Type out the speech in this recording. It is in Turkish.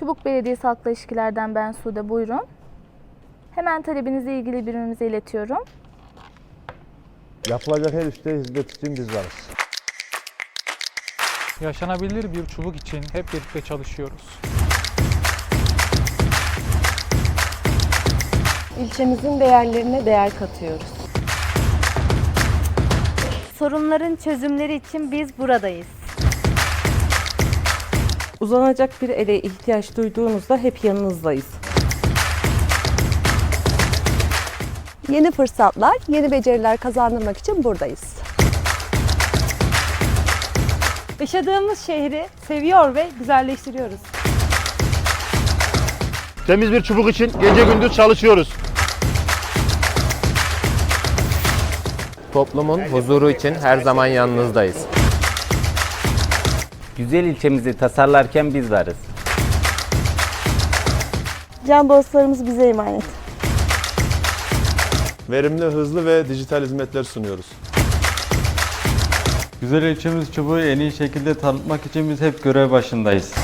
Çubuk Belediyesi Halkla İlişkilerden ben Sude buyurun. Hemen talebinizi ilgili birimimize iletiyorum. Yapılacak her işte hizmet için biz varız. Yaşanabilir bir çubuk için hep birlikte çalışıyoruz. İlçemizin değerlerine değer katıyoruz. Sorunların çözümleri için biz buradayız. Uzanacak bir ele ihtiyaç duyduğunuzda hep yanınızdayız. Yeni fırsatlar, yeni beceriler kazandırmak için buradayız. Yaşadığımız şehri seviyor ve güzelleştiriyoruz. Temiz bir çubuk için gece gündüz çalışıyoruz. Toplumun huzuru için her zaman yanınızdayız. Güzel ilçemizi tasarlarken biz varız. Can dostlarımız bize emanet. Verimli, hızlı ve dijital hizmetler sunuyoruz. Güzel ilçemiz çubuğu en iyi şekilde tanıtmak için biz hep görev başındayız.